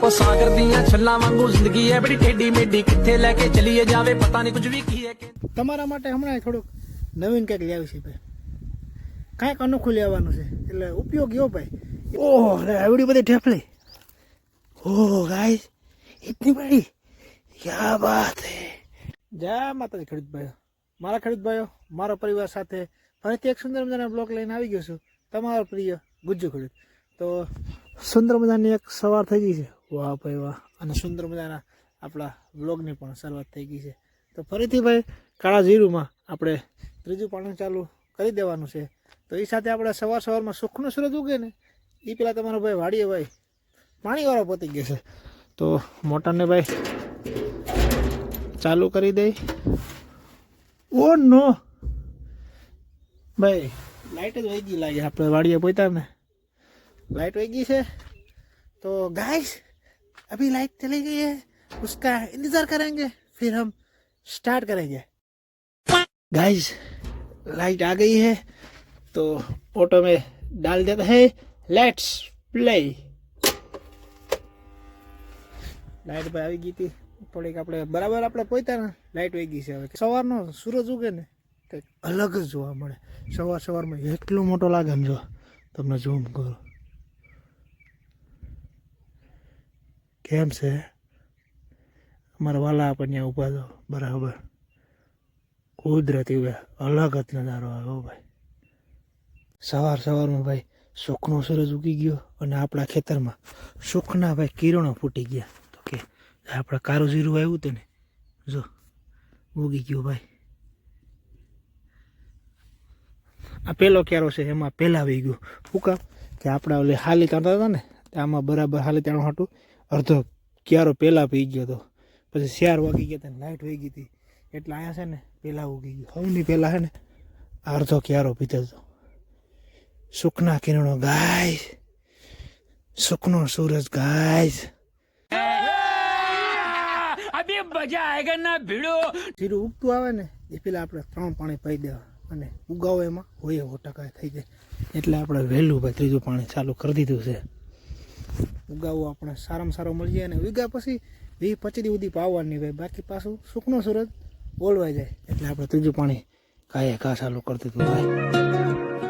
ਉਹ ਸਾਗਰ ਦੀਆਂ ਛੱਲਾਂ ਵਾਂਗੂ ਜ਼ਿੰਦਗੀ ਐ ਬੜੀ ਟੇਢੀ ਮੇਢੀ ਕਿੱਥੇ ਲੈ ਕੇ ਚਲੀਏ ਜਾਵੇ ਪਤਾ ਨਹੀਂ ਕੁਝ ਵੀ ਕੀ ਹੈ ਕਿ તમારા માટે હમણાં થોડુંક નવીન કંઈક લાવ્યું છે ભાઈ કાંઈક અનોખું લેવાનું છે એટલે ઉપયોગી હો ભાઈ ઓહ રે આવડી બધી ઢેફલી ઓહ ગાઈસ ઇતની બડી ક્યા બાત હે જય માતાજી ખેડૂત ભાઈઓ મારા ખેડૂત ભાઈઓ મારા પરિવાર સાથે ફરીથી એક સુંદર મજાના બ્લોગ લઈને આવી ગયો છું તમારો પ્રિય ગુજ્જુ ખેડૂત તો સુંદર મજાની એક સવાર થઈ ગઈ છે. વાહ ભાઈ વાહ. અને સુંદર મજાના આપણા બ્લોગની પણ શરૂઆત થઈ ગઈ છે. તો ફરીથી ભાઈ કાળા જીરુમાં આપણે ત્રીજું પાણી ચાલુ કરી દેવાનું છે. તો એ સાથે આપણે સવાર સવારમાં સુખનો સૂરજ ઉગે ને એ પેલા તમારો ભાઈ વાડીએ ભાઈ પાણીવાળો પતી ગયો છે. તો મોટરને ભાઈ ચાલુ કરી દઈ. ઓ નો! ભાઈ લાઇટ જ વહી ગઈ લાગે, આપણે વાડીએ પહોંચ્યા ને. लाइट वही से तो गाइस अभी लाइट चली गई है उसका इंतजार करेंगे फिर हम स्टार्ट करेंगे गाइस लाइट आ गई है तो ऑटो में डाल देते हैं लेट्स प्ले લાઇટ ભાઈ આવી ગઈ હતી થોડીક આપણે બરાબર આપણે પહોંચ્યા ને લાઇટ વહી ગઈ છે હવે સવારનો સૂરજ ઉગે ને કંઈક અલગ જ જોવા મળે સવાર સવારમાં એટલો મોટો લાગે ને જો તમને ઝૂમ કરો કેમ છે? અમારા વાલા આપણને ઊભા છો બરાબર. કુદરતી ભાઈ અલગ જ નજારો આવ્યો ભાઈ. સવાર સવારમાં ભાઈ સુખનો સૂરજ ઉગી ગયો અને આપણા ખેતરમાં સુખના ભાઈ કિરણો ફૂટી ગયા. તો કે આપણે કારું જીરું આવ્યું તેને જો, ઉગી ગયો ભાઈ. આ પહેલો ક્યારો છે, એમાં પહેલાં આવી ગયો શું કામ કે આપણે ઓલે હાલી કાઢતા હતા ને આમાં બરાબર હાલી તાણું હાટું અડધો ક્યારો પહેલાં પી ગયો હતો પછી ચાર વાગી ગયા હતા લાઇટ વહી ગઈ હતી. એટલે અહીંયા છે ને પહેલાં ઉગી ગયું. સૌની પહેલાં છે ને અડધો ક્યારો પીધો હતો સુખના કિરણો ગાય સુખનો સૂરજ ગાય અભી મજા આયેગા ના ભીડો. જીરું ઉગતું આવે ને એ પેલા આપણે ત્રણ પાણી પાઈ દેવા. અને ઉગાવો એમાં. હોય એવો ટકા થઈ જાય. એટલે આપણે વહેલું ભાઈ ત્રીજું પાણી ચાલુ કરી દીધું છે. ઉગાવો આપણે સારામાં સારો મળી જાય અને ઉગા પછી વીસ પચીસ દી સુધી પાવવાની ભાઈ બાકી પાછું સુખનો સૂરજ ઓળવાઈ જાય એટલે આપણે ત્રીજું પાણી કાંઈ ઘા ચાલુ કરી દીધું ભાઈ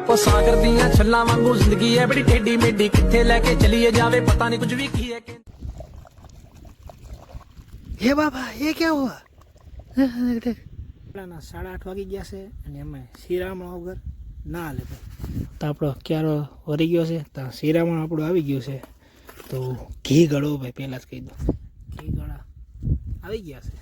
ਉਹ ਸਾਗਰ ਦੀਆਂ ਛੱਲਾਂ ਵਾਂਗੂ ਜ਼ਿੰਦਗੀ ਐ ਬੜੀ ਟੇਢੀ ਮੇਢੀ ਕਿੱਥੇ ਲੈ ਕੇ ਚਲੀਏ ਜਾਵੇ ਪਤਾ ਨਹੀਂ ਕੁਝ ਵੀ ਕੀ ਹੈ ਕਿ હે બાબા એ ક્યાં હુઆ પેલાના સાડા આઠ વાગી ગયા છે અને એમાં શિરામણ વગર ના હાલે ભાઈ તો આપણો ક્યારો વરી ગયો છે તો શિરામણ આપણું આવી ગયું છે તો ઘી ગળો ભાઈ, પહેલાં જ કહી દો ઘી ગળા. આવી ગયા છે.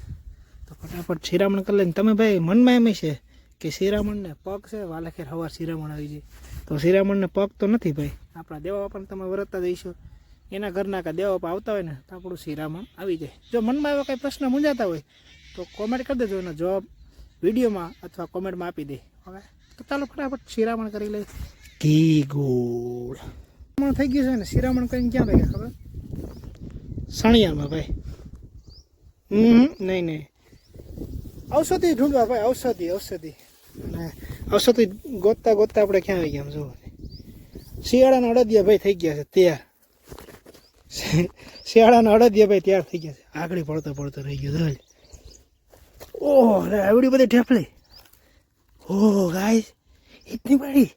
તો ફટાફટ શિરામણ કરી લઈને તમે ભાઈ મનમાં એમ છે કે શિરામણને પગ છે, વાલેખેર હવાર શિરામણ આવી જાય. તો શિરામણને પગ તો નથી ભાઈ. આપણા દેવા પણ તમે વરતતા જઈશો એના ઘરના કાં દેવા આવતા હોય ને, તો આપણું શિરામણ આવી જાય. જો મનમાં એવા કંઈ પ્રશ્ન મૂંઝાતા હોય, તો કોમેન્ટ કરી દેજો એનો જવાબ વિડીયોમાં અથવા કોમેન્ટમાં આપી દે. હવે તો ચાલો ફટાફટ શિરામણ કરી લઈએ. ઘી ગોળ. શિરામણ થઈ ગયું છે ને શિરામણ કરીને ક્યાં ભાઈ ખબર? સણિયામાં ભાઈ. હમ, નહીં નહીં. ઔષધિ ઢૂંઢવા ભાઈ, ઔષધિ ઔષધિ. અને ઔષધિ ગોતતા ગોતતા આપણે ક્યાં આવી ગયા જુઓ શિયાળાના અડદિયા ભાઈ થઈ ગયા છે તૈયાર. શિયાળાના અડદિયા ભાઈ તૈયાર થઈ ગયા છે. આગળ પડતો પડતો રહી ગયો ધોલ ઓહ રે આવડી બધી ઠેફલી ઓહ, ગાઈસ ઇતની બડી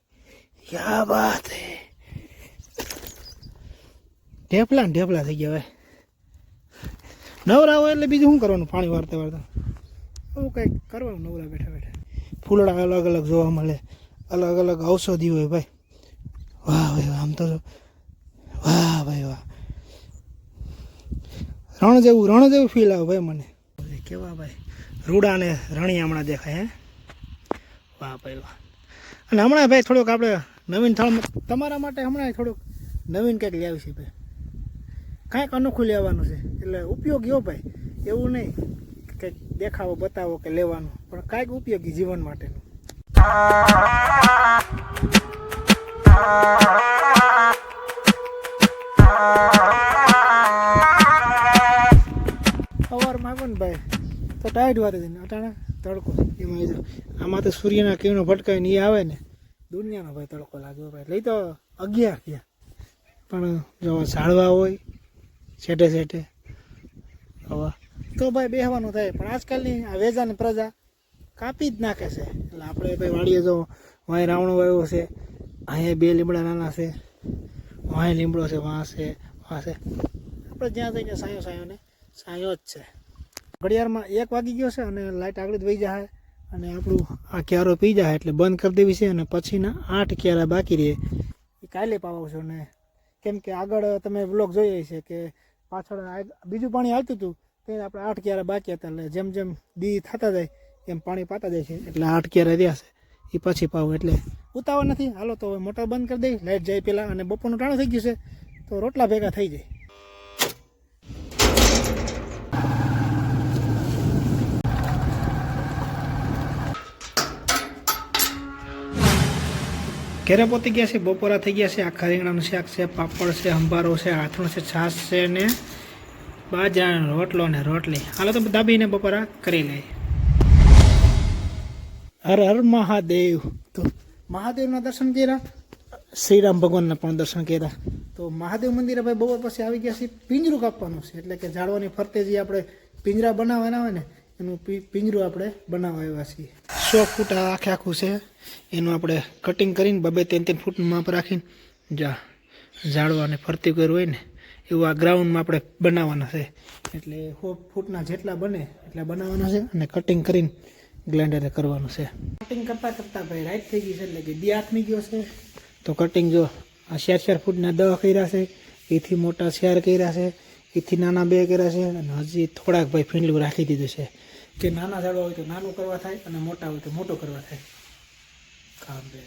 ક્યા બાત હે? ઢેફલા ને ઢેફલા થઈ ગયા ભાઈ નવરા હોય એટલે બીજું શું કરવાનું પાણી વારતા વારતા? આવું કંઈક કરવાનું નવરા બેઠા બેઠા. ફૂલડા અલગ અલગ જોવા મળે. અલગ અલગ ઔષધિ હોય ભાઈ. વાહ ભાઈ વાહ, આમ તો વાહ ભાઈ વાહ. રણ જેવું રણ જેવું ફીલ આવે ભાઈ મને. કેવા ભાઈ? રૂડા ને રણી હમણાં દેખાય હે? વાહ ભાઈ વાહ. અને હમણાં ભાઈ થોડુંક આપણે નવીન થાળ તમારા માટે હમણાં થોડુંક નવીન કંઈક લાવ્યું છે ભાઈ. કાંઈક અનોખું લેવાનું છે. એટલે ઉપયોગ યો ભાઈ. એવું નહીં કે દેખાવો, બતાવો કે લેવાનું. પણ કાંઈક ઉપયોગી જીવન માટેનું. સવારમાં આવ્યો ને ભાઈ, તો ટાઈટ વારે છે ને અટાણે તડકો એમાં જો, આમાં તો સૂર્યના કિરણો ભટકાઈને એ આવે ને, દુનિયાનો ભાઈ તડકો લાગ્યો ભાઈ. લઈ તો અગિયાર ક્યાં. પણ જો ઝાડવા હોય શેઠે છેટે. હવે તો ભાઈ બેહવાનું થાય, પણ આજકાલની આ વેજાની પ્રજા કાપી જ નાખે છે. એટલે આપણે ભાઈ વાળીએ જો વાંય રાવણો વાવ્યો છે, અહીંયા બે લીમડા નાના છે, વાંય લીમડો છે વાં છે વાં છે. આપણે જ્યાં જઈને સાયો સાયો ને સાયો જ છે. ઘડિયાળમાં એક વાગી ગયો છે અને લાઇટ આગળ જ વહી જાય અને આપણું આ ક્યારો પી જાય એટલે બંધ કરી દેવી છે અને પછીના આઠ ક્યારા બાકી રહે. એ કાલે પાવશો ને. કેમ કે આગળ તમે બ્લોગ જોઈએ છે કે પાછળ બીજું પાણી આવતું હતું, તે આપણે આઠ ક્યારે બાકી હતા, એટલે જેમ જેમ દી થતા જાય, એમ પાણી પાતા જાય છે, એટલે આઠ ક્યારે રહ્યા છે. એ પછી પાવું, એટલે ઉતાવળ નથી. હાલો તો હવે મોટર બંધ કરી દઈ લાઇટ જાય પહેલાં અને બપોરનું ટાણું થઈ ગયું છે, તો રોટલા ભેગા થઈ જાય. ઘેરે પહોંચી ગયા છે? બપોરા થઈ ગયા છે. આખા રીંગણાનું શાક છે, પાપડ છે, હંભારો છે આથણું છે, છાશ છે ને બાજરાનો રોટલો ને રોટલી. હાલો તો દાબીને બપોરા કરી લઈએ. હર હર મહાદેવ. તો મહાદેવના દર્શન કર્યા? શ્રીરામ ભગવાનના પણ દર્શન કર્યા. તો મહાદેવ મંદિરે ભાઈ બપોર પછી આવી ગયા છે. પિંજરું કાપવાનું છે. એટલે કે ઝાડવાની ફરતે જે આપણે પિંજરા બનાવવાના હોય ને, એનું પિંજરું આપણે બનાવવા આવ્યા છીએ. સો ફૂટ આખે આખું છે. એનું આપણે કટિંગ કરીને બબે ત્રણ ત્રણ ફૂટનું માપ રાખીને જા ઝાડવાને ફરતી કર્યું હોય ને એવું આ ગ્રાઉન્ડમાં આપણે બનાવવાના છે. એટલે સો ફૂટના જેટલા બને એટલા બનાવવાના છે અને કટિંગ કરીને ગ્લેન્ડરે કરવાનું છે. કટિંગ કરતાં કરતાં ભાઈ રાઈટ થઈ ગઈ છે એટલે કે બે હાથમી ગયો છે. તો કટિંગ જો આ ચાર ચાર ફૂટના દહ કર્યા છે એથી મોટા શેર કર્યા છે એથી નાના બે કર્યા છે અને હજી થોડાક ભાઈ ફીંડલું રાખી દીધું છે. કે નાના ઝાડવા હોય તો નાનું કરવા થાય અને મોટા હોય તો મોટું કરવા થાય. કામ બે.